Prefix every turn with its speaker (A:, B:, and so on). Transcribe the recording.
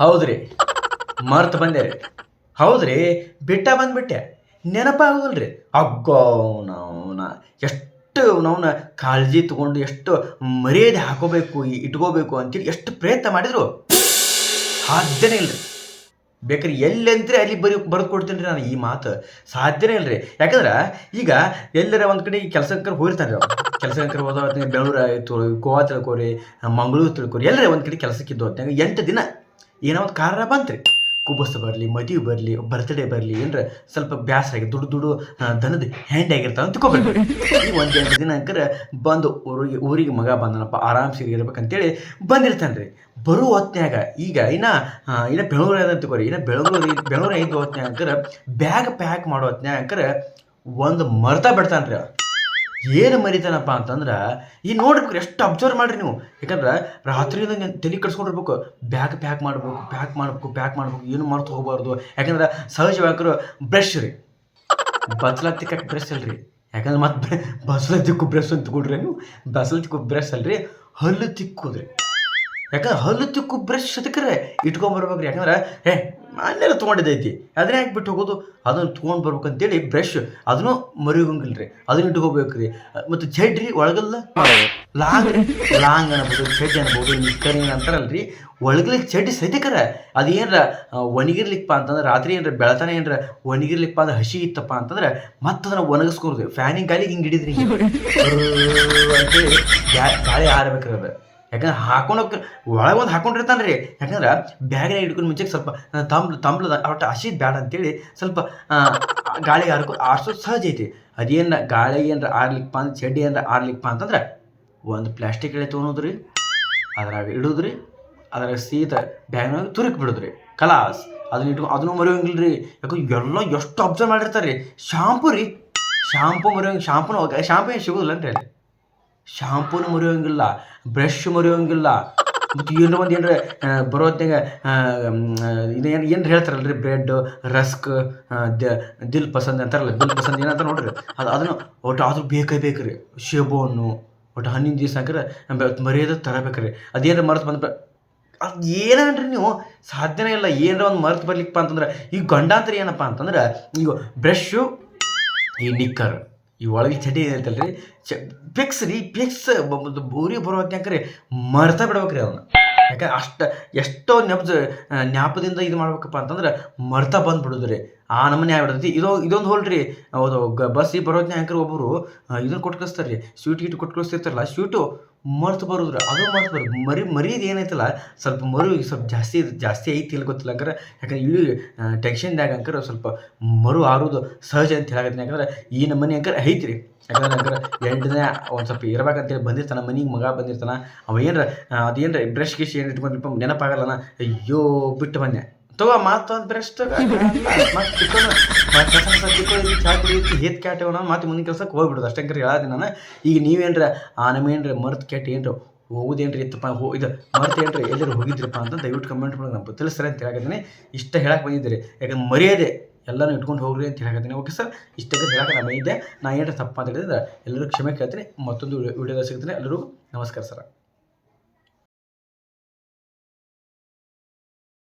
A: ಹೌದ್ರಿ. ಮರ್ತು ಬಂದೆ ರೀ ಹೌದ್ರಿ. ಬಿಟ್ಟ ಬಂದ್ಬಿಟ್ಟೆ. ನೆನಪಾಗೋಲ್ರಿ ಅಗ್ಗೋ ನಾವ್ನ. ಎಷ್ಟು ನಾವ್ನ ಕಾಳಜಿ ತಗೊಂಡು ಎಷ್ಟು ಮರ್ಯಾದೆ ಹಾಕೋಬೇಕು ಇಟ್ಕೋಬೇಕು ಅಂತೇಳಿ ಎಷ್ಟು ಪ್ರಯತ್ನ ಮಾಡಿದ್ರು. ಸಾಧ್ಯನೇ ಇಲ್ರಿ. ಬೇಕಾದ್ರೆ ಎಲ್ಲಿ ಅಂತೀರಿ ಅಲ್ಲಿ ಬರೀ ಬರೆದು ಕೊಡ್ತೀನಿ ರೀ ನಾನು ಈ ಮಾತು. ಸಾಧ್ಯನೇ ಇಲ್ರಿ. ಯಾಕಂದ್ರೆ ಈಗ ಎಲ್ಲರ ಒಂದು ಕಡೆ ಕೆಲಸಕ್ಕೆ ಹೋಗಿರ್ತಾರೆ ರೀ ಕೆಲಸಕ್ಕೆ ಹೋದ ಬೆಂಗಳೂರು ಆಯಿತು ಗೋವಾ ತಿಳ್ಕೊರಿ, ಮಂಗಳೂರು ತಿಳ್ಕೊರಿ ಎಲ್ಲರೇ ಒಂದು ಕಡೆ ಕೆಲಸಕ್ಕೆ ಹೊತ್ನ್ಯಾಗ ಎಂಟು ದಿನ ಏನೋ ಒಂದು ಕಾರಣ ಬಂತ್ರಿ? ಕುಬಸ್ ಬರಲಿ, ಮದುವೆ ಬರಲಿ ಬರ್ತ್ಡೇ ಬರಲಿ ಏನರ ಸ್ವಲ್ಪ ಬ್ಯಾಸ ಆಗಿ ದುಡ್ಡು ದುಡ್ಡು ದನದ ಹ್ಯಾಂಡ್ ಆಗಿರ್ತಾವ ಅಂತ ತಿಳ್ಕೊಬೇಕು ಈ ಒಂದು ಎಂಟು ದಿನ ಅಂಕರ ಬಂದು ಊರಿಗೆ ಊರಿಗೆ ಮಗ ಬಂದನಪ್ಪ, ಆರಾಮ್ಸಿ ಇರ್ಬೇಕಂತೇಳಿ ಬಂದಿರ್ತಾನೆ ರೀ ಬರೋ ಹೊತ್ನ್ಯಾಗ ಈಗ ಇನ್ನು ಇನ್ನು ಅದ ತಗೋರಿ, ಇನ್ನ ಬೆಂಗಳೂರು ಬೆಂಗಳೂರು ಐದು ಹೊತ್ನ್ಯಾಗ ಅಂಕರ ಬ್ಯಾಗ್ ಪ್ಯಾಕ್ ಮಾಡೋ ಹೊತ್ನ್ಯಾಗ ಅಂಕರ ಒಂದು ಮರ್ತಾ ಬಿಡ್ತಾನೆ ರೀ ಏನು ಮರಿತಾನಪ್ಪ ಅಂತಂದ್ರೆ, ಈ ನೋಡ್ರಿ ಎಷ್ಟು ಅಬ್ಸರ್ವ್ ಮಾಡ್ರಿ ನೀವು. ಯಾಕಂದ್ರೆ ನಾನು ತಲೆ ಕಟ್ಸ್ಕೊಂಡಿರ್ಬೇಕು ಬ್ಯಾಗ್ ಪ್ಯಾಕ್ ಮಾಡ್ಬೇಕು ಪ್ಯಾಕ್ ಮಾಡ್ಬೇಕು ಪ್ಯಾಕ್ ಮಾಡ್ಬೇಕು. ಏನು ಮರ್ತು ಹೋಗಬಾರ್ದು. ಯಾಕಂದ್ರೆ ಸಹಜವಾಗ್ರು ಬ್ರಷ್ ರೀ. ಬಸ್ಲ ತಿಕ್ಕಕ್ಕೆ ಬ್ರಷ್ ಅಲ್ರಿ. ಯಾಕಂದ್ರೆ, ಮತ್ತೆ ಬಸ್ಲ ತಿಕ್ಕು ಬ್ರಷ್ ಅಂತ ಕೊಡ್ರಿ ನೀವು. ಬಸ್ಲ ತಿಕ್ಕು ಬ್ರಷ್ ಅಲ್ರಿ. ಹಲ್ಲು ತಿಕ್ಕುದ್ರಿ. ಯಾಕಂದ್ರೆ, ಹಲ್ಲು ತಿಕ್ಕು ಬ್ರಷ್ ಅದಕ್ಕೆ ಇಟ್ಕೊಂಬರ್ಬೇಕ್ರಿ ಯಾಕಂದ್ರೆ, ಏ ಮನೆಲ್ಲ ತೊಗೊಂಡಿದ್ದೈತಿ. ಅದನ್ನ ಯಾಕೆ ಬಿಟ್ಟು ಹೋಗೋದು. ಅದನ್ನು ತೊಗೊಂಡು ಬರ್ಬೇಕಂತೇಳಿ ಬ್ರಷ್ ಅದನ್ನು ಮರಿಯೋಂಗಿಲ್ಲ ರೀ ಅದನ್ನ ಇಟ್ಕೋಬೇಕು ರೀ ಮತ್ತು ರೀ ಒಳಗಲ್ಲ? ಲಾಂಗ್ ಲಾಂಗ್ ಅನ್ಬೋದು ಚಡ್ಡಿ ಅನ್ಬೋದು ನಿಕ್ಕರ್ ಅಂತಾರಲ್ಲ ರೀ ಒಳಗಲಿಕ್ಕೆ ಚಡ್ಡಿ ಸದ್ಯಕರ ಅದು ಏನರ ಒಣಗಿರ್ಲಿಕ್ಕಪ್ಪ ಅಂತಂದ್ರೆ ರಾತ್ರಿ ಏನರ ಬೆಳತಾನೆ ಏನರ ಒಣಗಿರ್ಲಿಕ್ಕಪ್ಪ ಅಂದ್ರೆ ಹಸಿ ಇತ್ತಪ್ಪ ಅಂತಂದ್ರೆ ಮತ್ತೆ ಅದನ್ನ ಒಣಗಿಸ್ಕೊಡ್ರಿ ಫ್ಯಾನಿಂಗ್ ಗಾಲಿಗೆ ಹಿಂಗೆ ಹಿಡಿದ್ರಿ ಅಂತೇಳಿ ಗಾಳಿ ಆರ್ಬೇಕ್ರಿ ಅದು. ಯಾಕಂದ್ರೆ ಹಾಕೊಂಡು ಒಳಗೆ ಒಂದು ಹಾಕೊಂಡಿರ್ತಾನೆ ರೀ ಯಾಕಂದ್ರೆ ಬ್ಯಾಗ್ನಾಗ ಹಿಡ್ಕೊಂಡು ಮುಂಚೆ ಸ್ವಲ್ಪ ತಂಬ್ಲು ತಂಬ್ಲದ ಒಟ್ಟು ಹಸಿ ಬ್ಯಾಡ ಅಂತೇಳಿ ಸ್ವಲ್ಪ ಗಾಳಿಗೆ ಹಾರ್ಕೊ ಆರ್ಸೋದು ಸಹಜ ಐತಿ ಅದೇನು ಗಾಳಿ ಏನಾರ ಆರ್ಲಿಕ್ಪ ಅಂದ್ರೆ ಚಡ್ಡಿ ಏನಾರ ಆರ್ಲಿಕ್ಪ ಅಂತಂದ್ರೆ ಒಂದು ಪ್ಲಾಸ್ಟಿಕ್ ಎಳೆ ತೊಗೊಳೋದ್ರಿ ಅದ್ರಾಗ ಇಡೋದ್ರಿ, ಅದ್ರಾಗ ಸೀತ ಬ್ಯಾಗ್ನಾಗ ತುರುಕಿ ಬಿಡೋದ್ರಿ. ಕಲಾಸ್, ಅದನ್ನ ಇಟ್ಕೊ, ಅದನ್ನು ಮರೆಯೋಂಗಿಲ್ಲ ರೀ ಯಾಕಂದ್ರೆ ಎಲ್ಲ ಎಷ್ಟು ಅಬ್ಸರ್ವ್ ಮಾಡಿರ್ತಾರೆ ರೀ ಶಾಂಪು ರೀ. ಶಾಂಪು ಮರೆಯೋಂಗ, ಶಾಂಪುನ, ಶಾಂಪು ಏನು ಸಿಗೋದಿಲ್ಲನ್ರಿ ಅಲ್ಲಿ? ಶಾಂಪೂನು ಮುರಿಯೋಂಗಿಲ್ಲ ಬ್ರಷ್ ಮುರಿಯೋಂಗಿಲ್ಲ. ಮತ್ತು ಏನೋ ಒಂದು ಏನರ ಬರೋ ಹೊತ್ನ್ಯಾಗ ಇದು ಏನು ಏನು ರೀ ಬ್ರೆಡ್ ರಸ್ಕ್ ದಿಲ್ ಪಸಂದ್ ಅಂತಾರಲ್ಲ, ದಿಲ್ ಪಸಂದ್ ಏನಂತ ನೋಡ್ರಿ, ಅದು, ಅದನ್ನು ಒಟ್ಟು ಆದರೂ ಬೇಕೇ ಬೇಕು ರೀ ಶೇಬು ಹಣ್ಣು ಒಟ್ಟು ಹಣ್ಣಿನ ದಿವಸ ಹಾಕಿದ್ರೆ ಮರ್ಯಾದೆ ತರಬೇಕ್ರಿ. ಅದೇನು ಮರೆತು ಬಂದ ಅದು ಏನಂದ್ರೆ ನೀವು? ಸಾಧ್ಯನೇ ಇಲ್ಲ, ಏನರ ಒಂದು ಮರೆತು ಬರ್ಲಿಕ್ಕಪ್ಪ ಅಂತಂದ್ರೆ, ಈ ಗಂಡಾಂತರ ಏನಪ್ಪ ಅಂತಂದ್ರೆ, ಈಗ ಬ್ರಷ್ಷು ಈ ನಿಕ್ಕರ್ ಈ ಒಳಗೆ ಚಟಿ ಏನೈತಲ್ಲ ರೀ ಚ ಪಿಕ್ಸ್ ರೀ ಪಿಕ್ಸ್ ಊರಿಗೆ ಬರೋ ಹೊತ್ನ್ಯಾಕ್ರಿ ಮರ್ತಾ ಬಿಡ್ಬೇಕ್ರಿ ಅವನ್ನ ಯಾಕಂದ್ರೆ ಅಷ್ಟು, ಎಷ್ಟೋ ನೆಪದ ಜ್ಞಾಪದಿಂದ ಇದು ಮಾಡ್ಬೇಕಪ್ಪ ಅಂತಂದ್ರೆ ಮರ್ತಾ ಬಂದ್ಬಿಡೋದು ರೀ ಆ ನಮೂನೆ ಆಗ್ಬಿಡ್ತೈತಿ. ಇದೋ, ಇದೊಂದು ಹೋಲ್ರಿ. ಹೌದು, ಗ, ಬಸ್ಸಿಗೆ ಬರೋದ್ನ ಆ್ಯಂಕರ್ ಒಬ್ಬರು ಇದನ್ನು ಕೊಟ್ಟು ಕಳಿಸ್ತಾರೆ ರೀ ಸ್ವೀಟ್ ಗೀಟ್ ಕೊಟ್ಟು ಕಳಿಸ್ತಿರ್ತಾರಲ್ಲ ಸ್ವೀಟು ಮರ್ತು ಬರೋದ್ರ, ಅದು ಮರ್ತು ಬರೋದು ಮರಿ, ಮರಿದು ಏನೈತಲ್ಲ, ಸ್ವಲ್ಪ ಮರು, ಸ್ವಲ್ಪ ಜಾಸ್ತಿ ಜಾಸ್ತಿ ಐತಿ ಇಲ್ಲ ಗೊತ್ತಿಲ್ಲ ಅಂಕರ. ಯಾಕಂದ್ರೆ ಇಲ್ಲಿ ಟೆನ್ಷನ್ದಾಗ ಅಂಕರ ಸ್ವಲ್ಪ ಮರು ಆರೋದು ಸಹಜ ಅಂತ ಹೇಳಕತ್ತೀನಿ. ಯಾಕಂದ್ರೆ ಈ ನಮ್ಮನೆ ಅಂಕರ್ ಐತ್ರಿ. ಯಾಕಂದ್ರೆ ಅಂಕರ ಎಂಟು ದಿನ ಒಂದು ಸ್ವಲ್ಪ ಇರ್ಬೇಕಂತೇಳಿ ಬಂದಿರ್ತಾನೆ, ಮನೆಗೆ ಮಗ ಬಂದಿರ್ತಾನೆ. ಅವ ಏನರ ಅದೇನರ ಬ್ರಷ್ ಗಿಶ್ ಏನು ಇಟ್ಕೊಂಡಿಪ್ಪ ನೆನಪಾಗಲ್ಲನ? ಅಯ್ಯೋ, ಬಿಟ್ಟು ಬಂದೆ. ತಗೋ ಮಾತು ತಗೋ ಮತ್ತೆ ಹೇತ್ ಕ್ಯಾಟ್ ಮತ್ತೆ ಮುಂದಿನ ಕೆಲಸಕ್ಕೆ ಹೋಗ್ಬಿಡೋದು. ಅಷ್ಟೇ ಹೇಳತ್ತೀನಿ ನಾನು. ಈಗ ನೀವೇನ್ರ, ಆ ನಮೇನ್ರ ಮರ್ತ್ ಕೆಟ್ಟ ಏನ್ರಿ? ಹೋಗುದೇನ್ರಿ ಇತ್ತಪ್ಪ, ಹೋ, ಇದು ಮರ್ತ್ ಏನ್ರಿ ಎಲ್ಲರೂ ಹೋಗಿದ್ರಪ್ಪ ಅಂತ ದಯವಿಟ್ಟು ಕಮೆಂಟ್ ಮಾಡಿ ನಮ್ಗೆ ತಿಳಿಸ್ರಿ ಅಂತ ಹೇಳಕತ್ತೀನಿ. ಇಷ್ಟ ಹೇಳಕ್ಕೆ ಬಂದಿದ್ದೀರಿ. ಯಾಕಂದ್ರೆ ಮರ್ಯಾದೆ ಎಲ್ಲಾನು ಇಟ್ಕೊಂಡು ಹೋಗ್ರಿ ಅಂತ ಹೇಳಕತ್ತೀನಿ. ಓಕೆ ಸರ್ ಇಷ್ಟಕ್ಕೆ ಹೇಳಕ್ಕೆ ನಾನು ಇದ್ದೆ ನಾ ಏನ್ರ ತಪ್ಪ ಅಂತ ಹೇಳಿದ್ರೆ ಎಲ್ಲರೂ ಕ್ಷಮೆ ಕೇಳ್ತೀನಿ ಮತ್ತೊಂದು ವಿಡಿಯೋದಾಗ ಸಿಗ್ತೀನಿ ಎಲ್ಲರಿಗೂ ನಮಸ್ಕಾರ ಸರ್